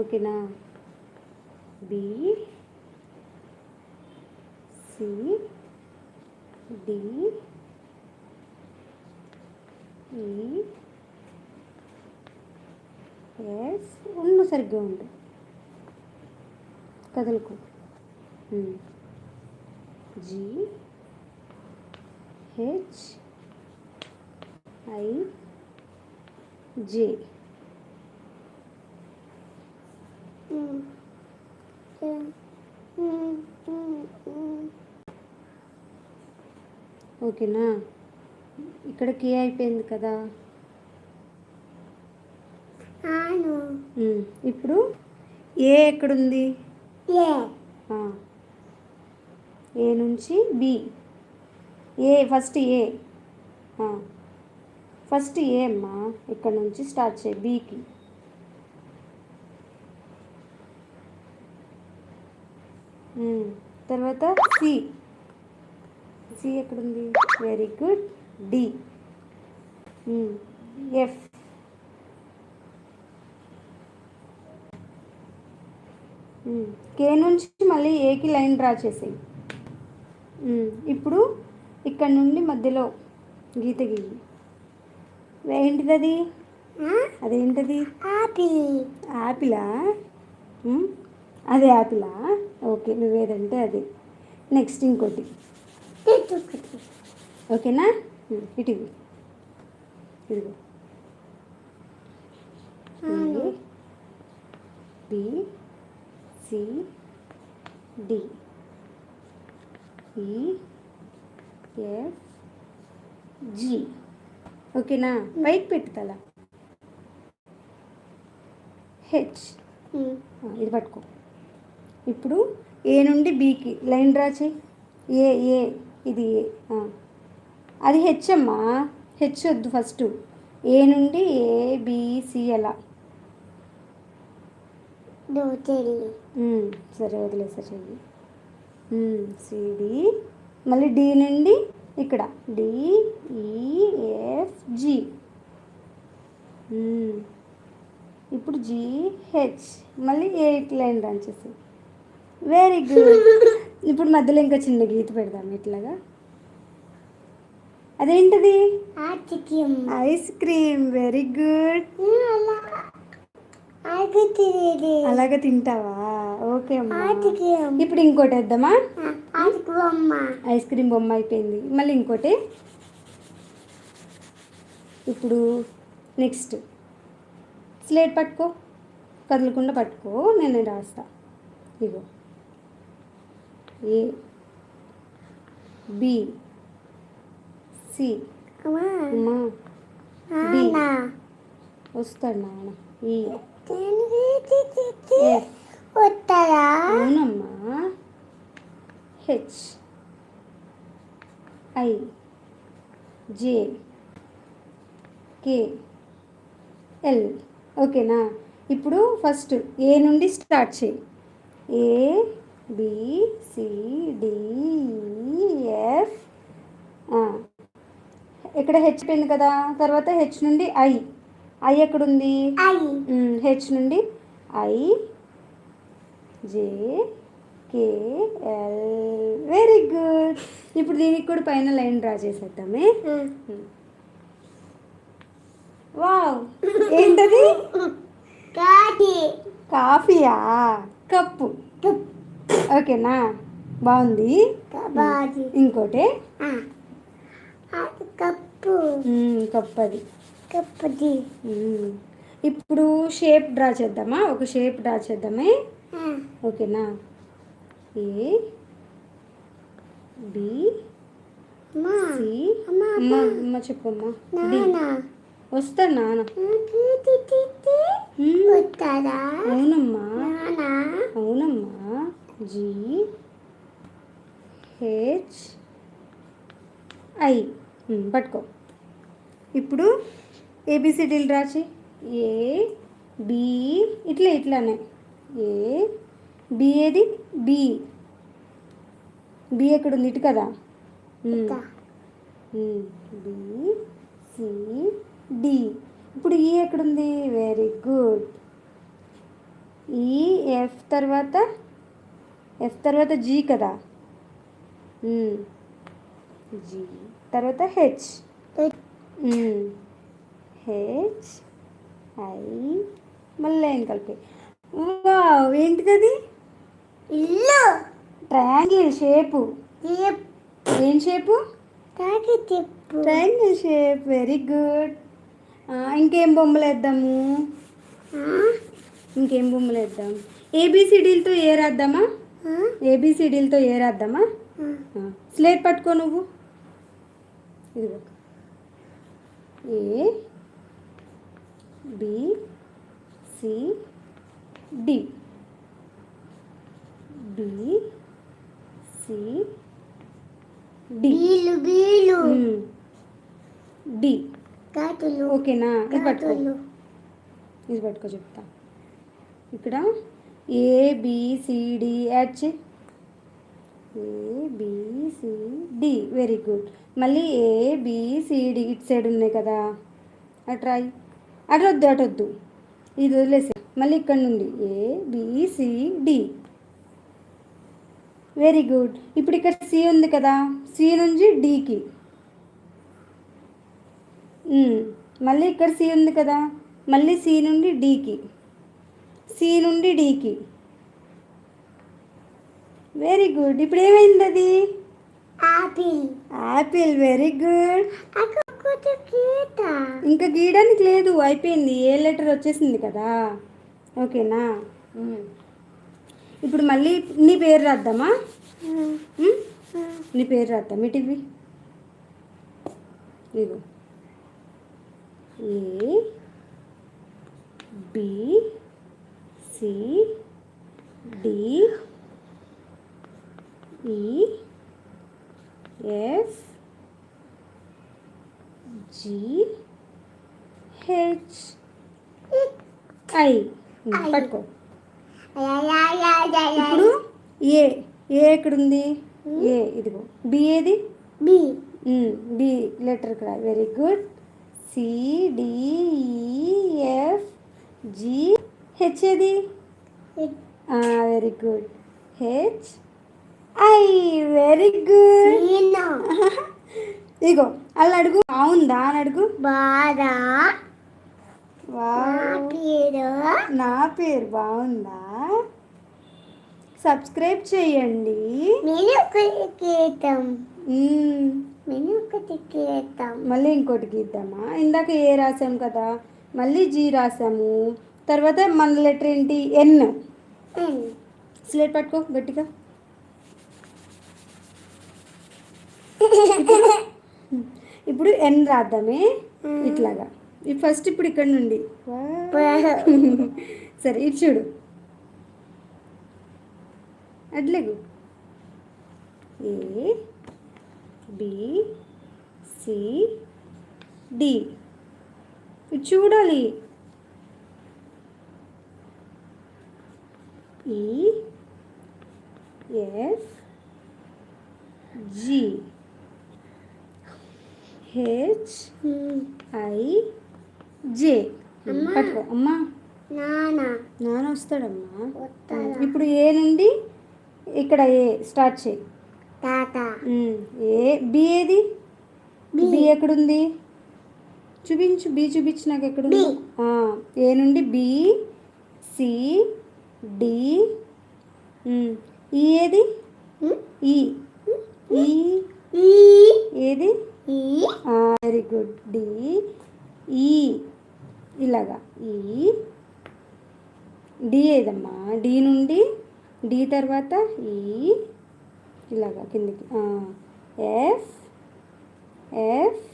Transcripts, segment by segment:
ఓకేనా? B C D E S ఉన్న సరిగ్గా ఉండు కదలకు. జి హెచ్ ఐ జే ఓకేనా? ఇక్కడ కే అయిపోయింది కదా. ఇప్పుడు ఏ ఎక్కడుంది? ఏ. నుంచి B. A first A. First A అమ్మా ఇక్కడ నుంచి స్టార్ట్ చేయి బికి. తర్వాత సి. సి ఎక్కడుంది? Very good D F K నుంచి మళ్ళీ ఏకి లైన్ డ్రా చేసేయి. ఇప్పుడు ఇక్కడ నుండి మధ్యలో గీత గీయి. ఏంటిది అది అదేంటది? ఆపిల్. యాపిలా ఉమ్, అది యాపిలా ఓకే నువ్వేదంటే అది. నెక్స్ట్ ఇంకోటి. ఓకేనా? ఇటు. ఇదిగో. B C D. E F G. ఓకేనా? పైకి పెట్టు తల. హెచ్. ఇది పట్టుకో. ఇప్పుడు ఏ నుండి బీకి లైన్ డ్రా చేయి. ఏ ఏ ఇది ఏ. అది హెచ్ అమ్మా. హెచ్ వద్దు ఫస్ట్ ఏ నుండి ఏ బిసి అలా. సరే వదిలేసా చెయ్యి. సిడి మళ్ళీ డి నుండి ఇక్కడ. డి ఈఎఫ్ జి ఇప్పుడు జి హెచ్ మళ్ళీ ఎయిట్ లైన్ చేసి వెరీ గుడ్ ఇప్పుడు మధ్యలో ఇంకా చిన్న గీత పెడదాం ఇట్లాగా. అదేంటిది? ఐస్ క్రీమ్ వెరీ గుడ్ అలాగే తింటావా? ఓకే అమ్మా. ఇప్పుడు ఇంకోటి వేద్దామా? ఐస్ క్రీమ్ బొమ్మ అయిపోయింది. మళ్ళీ ఇంకోటి. ఇప్పుడు నెక్స్ట్ స్లేట్ పట్టుకో. కదలకుండా పట్టుకో. నేను రాస్తా. ఇగో. A B C D. వస్తాడు నాన్న ఈ. అవునమ్మా. H. I. J. K. L. ఓకేనా? ఇప్పుడు ఫస్ట్ ఏ నుండి స్టార్ట్ చేయి? A B C D F ఇక్కడ హెచ్ పోయింది కదా తర్వాత హెచ్ నుండి ఐ ఐ ఎక్కడుంది? హెచ్ నుండి I J K L very good ఇప్పుడు దీనికి కూడా పైన లైన్ డ్రా చేసేద్దామే. వావ్. ఏంటది? కాఫీయా? కప్పు. ఓకేనా? బాగుంది. ఇంకోటి? కప్పు మ్మ్, కప్పు. అది కప్పుది. మ్మ్. ఇప్పుడు షేప్ డ్రా చేద్దామా? ఒక షేప్ డ్రా చేద్దామే. ఓకేనా? ఏ బి అమ్మా. సి అమ్మ, అమ్మ. అమ్మ చెప్పమ్మా డి. నాన్న అవునమ్మా. అవునమ్మా. G H I. పట్టుకో. ఇప్పుడు ఏబిసిడీలు రాచి ఏ బి ఇట్లా ఇట్లానే. ఏ బి ఏది? బి. బి ఎక్కడ ఉంది ఇటు కదా. B C D. ఇప్పుడు ఈ ఎక్కడుంది? Very good. ఈ ఎఫ్ తర్వాత ఎఫ్ తర్వాత జీ కదా. జీ తర్వాత హెచ్. హెచ్ ఐ మళ్ళీ లైన్ కలిపి? వావ్ ఏంటిది ఇల్లు. ట్రయాంగిల్ షేపు ఏం shape triangle shape very good ఇంకేం బొమ్మలు వేద్దాము? ఇంకేం బొమ్మలు వేద్దాం? ఏబిసిడీలతో ఏ రాద్దామా? ఏబిసిడీలతో ఏ రాద్దామా. స్లేట్ పట్టుకో నువ్వు. ఇదిగో. A B C D. B C D. D. ఓకేనా? ఇది పట్టుకో. ఇది పట్టుకో చెప్తా. ఇక్కడ A B C D H A B C D very good మళ్ళీ ఏబిసిడి ఇటు సైడ్ ఉన్నాయి కదా. అటు అటొద్దు అటొద్దు వద్దు అటు వద్దు. ఇది వదిలేసి మళ్ళీ ఇక్కడ నుండి ఏబిసిడి వెరీ గుడ్ ఇప్పుడు ఇక్కడ సి ఉంది కదా. సి నుంచి డికి మళ్ళీ ఇక్కడ సి ఉంది కదా. మళ్ళీ సి నుండి డికి సి నుండి డికి వెరీ గుడ్ ఇప్పుడు ఏమైంది అది ఆపిల్ యాపిల్ వెరీ గుడ్ ఇంకా గీయడానికి లేదు అయిపోయింది. ఏ లెటర్ వచ్చేసింది కదా. ఓకేనా. ఇప్పుడు మళ్ళీ నీ పేరు రాద్దామా? నీ పేరు రాద్దాం. ఇటివి. ఇదిగో. A B C D E F G H I. పట్టుకో. ఇప్పుడు ఏ ఏ ఎక్కడుంది? ఏ ఇదిగో. బి ఏది? బి. బి. లెటర్ ఇక్కడ very good. C D F G H ఏది very good H I very good ఇగో అలా అడుగు. బాగుందా అని అడుగు. బాగా నా పేరు? బాగుందా? సబ్స్క్రైబ్ చేయండి. మళ్ళీ ఇంకోటి గీద్దామా? ఇందాక ఏ రాసాం కదా? మళ్ళీ జీ రాసాము తర్వాత మన లెటర్ ఏంటి? ఎన్ స్లేట్ పట్టుకో గట్టిగా. ఇప్పుడు ఎన్ రాద్దామే. ఇట్లాగా. ఇది ఫస్ట్ ఇప్పుడు ఇక్కడ నుండి. సరే ఇటు చూడు. అడ్లేగు ఏ బి సి డి ఇది చూడాలి. E F G H I J అమ్మా. పట్టుకో. అమ్మా. నాన్న వస్తాడమ్మా. వస్తాడా? ఇప్పుడు ఏ నుండి? ఇక్కడ ఏ. స్టార్ట్ చేయి. ఏ. బి ఏది? బి. ఎక్కడుంది? చూపించు. బి చూపించు నాకు ఎక్కడుంది? ఏ నుండి? బి సి డి ఈ ఏది? ఈ ఈ ఏది? Very good. డి ఈ ఇలాగా. ఈ డి ఏదమ్మా? డి నుండి డి తర్వాత ఈ ఇలాగా కిందికి. F F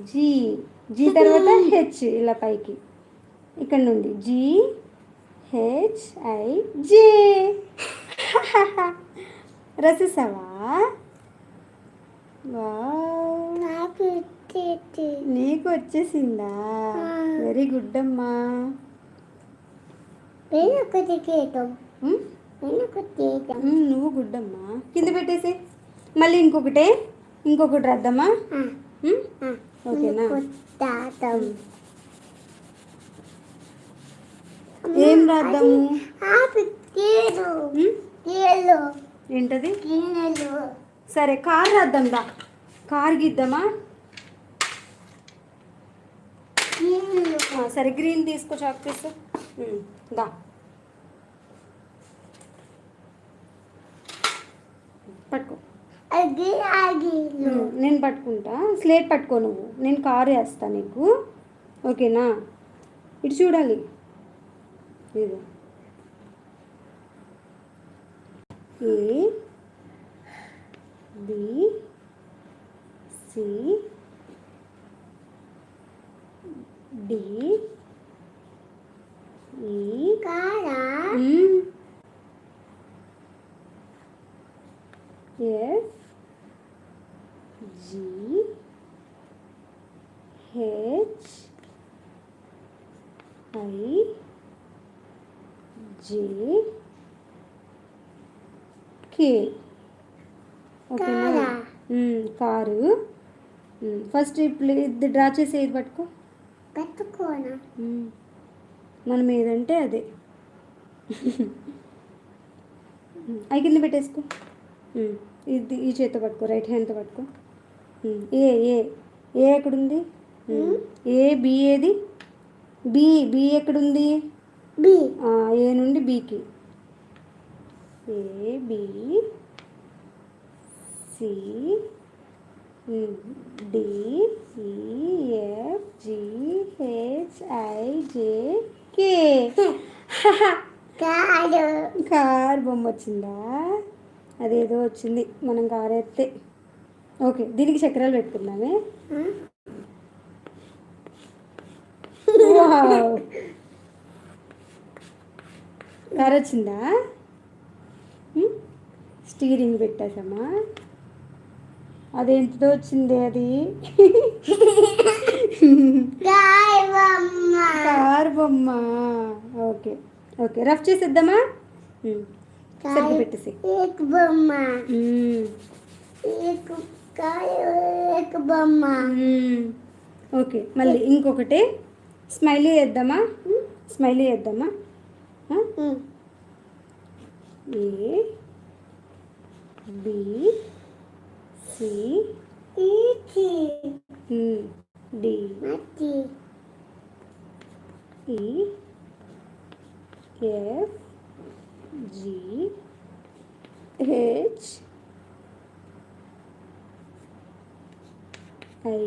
G. జి తర్వాత హెచ్ ఇలా పైకి. ఇక్కడ నుండి G H I J రసిస్తావా wow. నాకు వచ్చేసిందా. వెరీ గుడ్ అమ్మా నువ్వు గుడ్ అమ్మా కింద పెట్టేసి. మళ్ళీ ఇంకొకటే. ఇంకొకటి రాద్దామా ఆ, ఉమ్, ఆ. ఓకేనా నేను తాతం ఏం రాద్దాము? ఏంటది? సరే కార్ రాద్దాం దా కార్ గీద్దామా? సరే గ్రీన్ తీసుకో చాక్ పీస్ దా. పట్టుకో. నేను పట్టుకుంటా. స్లేట్ పట్టుకో నువ్వు. నేను కారు వేస్తా నీకు. ఓకేనా? ఇటు చూడాలి. ఇది ఏ బి సి డి ఈ కారా K ఓకేనా కారా. ఫస్ట్ ఇప్పుడు ఇది డ్రా చేసి ఏది పట్టుకో పెట్టుకోనా. మనం ఏదంటే అదే అవి కింద పెట్టేసుకో. ఇది ఈ చేత్తో పట్టుకో రైట్ హ్యాండ్తో పట్టుకో. ఏ ఏ ఏ ఎక్కడుంది. ఏ బి ఏది బి బి ఎక్కడుంది బి ఏ నుండి బికి A B C D E F G H I J K car car బొమ్మ వచ్చిందా? అదేదో వచ్చింది. మనం కార్ ఎత్తే. ఓకే దీనికి చక్రాలు పెట్టుకుందామే. కార్ వచ్చిందా? స్టీరింగ్ పెట్టేసామా అది ఎంతదో వచ్చింది అది? కార్ బొమ్మ. Okay okay. రఫ్ చేసేద్దామా? సరిగ్గా పెట్టేసి. బొమ్మ. బొమ్మ. ఓకే మళ్ళీ ఇంకొకటి. స్మైలీ వేద్దామా? స్మైలీ వేద్దామా? A? B C um, D E F G H I.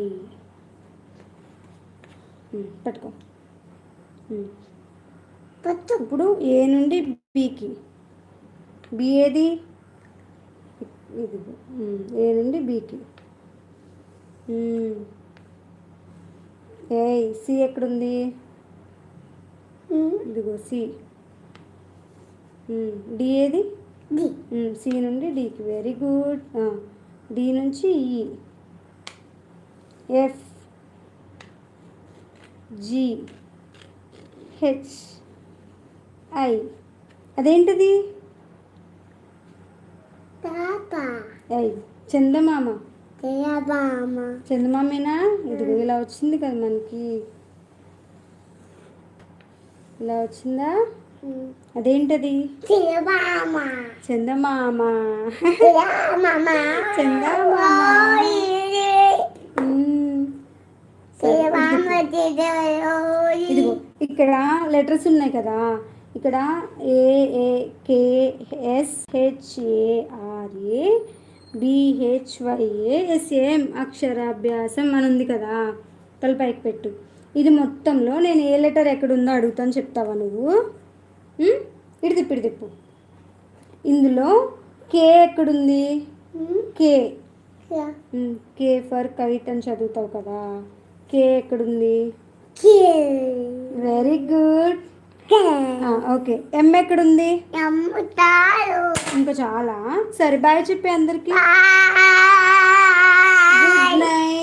పట్టుకో. ఇప్పుడు ఏ నుండి బికి బి ఏది? ఇది. ఏ నుండి బికి ఏ సి ఎక్కడుంది? ఇదిగో సి. డి ఏది? సి నుండి డికి వెరీ గుడ్. డి నుంచి E. F. G. H. I. అదేంటిది? చందమామ. చందమామేనా? ఇదిగో ఇలా వచ్చింది కదా మనకి. ఇలా వచ్చిందా? అదేంటది? చందమామ. చందమామ. ఇదిగో ఇక్కడ లెటర్స్ ఉన్నాయి కదా. ఇక్కడ A A K S H A R A B H Y A S A M అక్షరాభ్యాసం అని ఉంది కదా. తలపైకి పెట్టు. ఇది మొత్తంలో నేను ఏ లెటర్ ఎక్కడుందో అడుగుతాను చెప్తావా నువ్వు? ఇటు తిప్పు ఇటు తిప్పు. ఇందులో కే ఎక్కడుంది? కే కే ఫర్ కైట్ అని చదువుతావు కదా. కే ఎక్కడుంది? Very good okay. ఎం ఎక్కడుంది? ఇంకా చాలా. సరే బాయ్ చెప్పి అందరికి. Good night